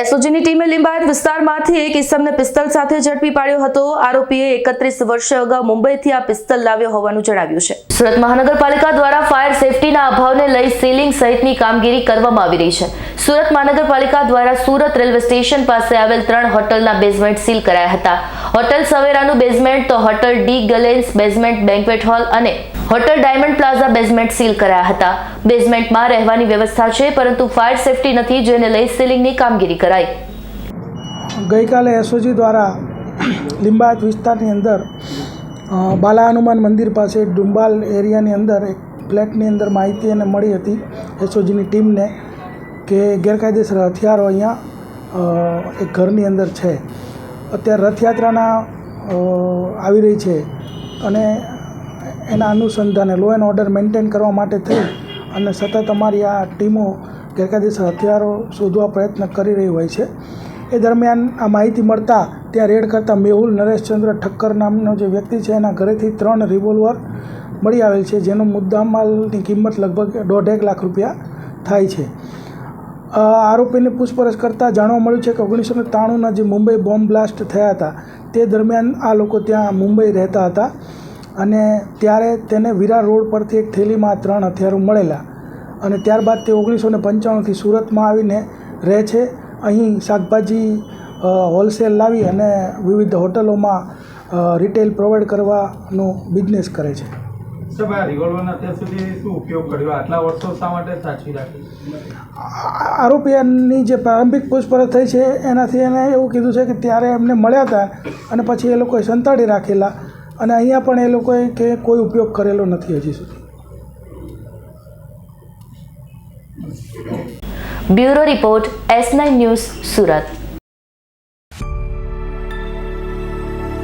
એસઓજીની ટીમે લિંબાયત વિસ્તારમાંથી એક ઇસમને પિસ્તલ સાથે ઝડપી પાડ્યો હતો. આરોપીએ એકત્રીસ વર્ષ અગાઉ મુંબઈથી આ પિસ્તલ લાવ્યો હોવાનું જણાવ્યું છે. સુરત મહાનગરપાલિકા દ્વારા ફાયર સેફટીના અભાવને લઈ સીલિંગ સહિતની કામગીરી કરવામાં આવી રહી છે. સુરત મહાનગરપાલિકા દ્વારા સુરત રેલવે સ્ટેશન પાસે આવેલ ત્રણ હોટલના બેઝમેન્ટ સીલ કરાયા હતા. હોટલ સવેરાનું બેઝમેન્ટ તો hotel D Glens basement banquet hall અને hotel Diamond Plaza basement seal કરાયા હતા. બેઝમેન્ટમાં રહેવાની વ્યવસ્થા છે, પરંતુ ફાયર સેફટી નથી જેને લઈ સીલિંગની કામગીરી કરાઈ. ગઈકાલે એસઓજી દ્વારા લિંબાયત વિસ્તારની અંદર બાલા હનુમાન મંદિર પાસે ડુંબાલ એરિયાની અંદર એક ફ્લેટની અંદર માહિતી એને મળી હતી એસઓજીની ટીમને કે ગેરકાયદેસર હથિયારો અહીંયા એક ઘરની અંદર છે. અત્યારે રથયાત્રાના આવી રહી છે અને એના અનુસંધાને લો એન્ડ ઓર્ડર મેન્ટેન કરવા માટે થઈ અને સતત અમારી આ ટીમો ગેરકાયદેસર હથિયારો શોધવા પ્રયત્ન કરી રહી હોય છે. એ દરમિયાન આ માહિતી મળતા ત્યાં રેડ કરતાં મેહુલ, નરેશચંદ્ર ઠક્કર નામનો જે વ્યક્તિ છે એના ઘરેથી ત્રણ રિવોલ્વર મળી આવેલ છે, જેનો મુદ્દામાલની કિંમત લગભગ દોઢેક લાખ રૂપિયા થાય છે. આરોપીની પૂછપરછ કરતાં જાણવા મળ્યું છે કે ઓગણીસો ને ત્રાણુંના જે મુંબઈ બોમ્બ બ્લાસ્ટ થયા હતા, તે દરમિયાન આ લોકો ત્યાં મુંબઈ રહેતા હતા અને ત્યારે તેને વિરા રોડ પરથી એક થેલીમાં ત્રણ હથિયારો મળેલા અને ત્યારબાદ તે ઓગણીસો ને પંચાણુંથી સુરતમાં આવીને રહે છે. અહીં શાકભાજી હોલસેલ લાવી અને વિવિધ હોટલોમાં રિટેલ પ્રોવાઈડ કરવાનો બિઝનેસ કરે છે. સાહેબ આ રિવોલ્વરનો અત્યાર સુધી શું ઉપયોગ કર્યો? આટલા વર્ષો શા માટે સાચવી રાખી? આરોપીની જે પ્રારંભિક પૂછપરછ થઈ છે એનાથી એને એવું કીધું છે કે ત્યારે એમને મળ્યા હતા અને પછી એ લોકોએ સંતાડી રાખેલા અને અહીંયા પણ એ લોકોએ કે કોઈ ઉપયોગ કરેલો નથી હજી સુધી. Bureau report S nine news Surat.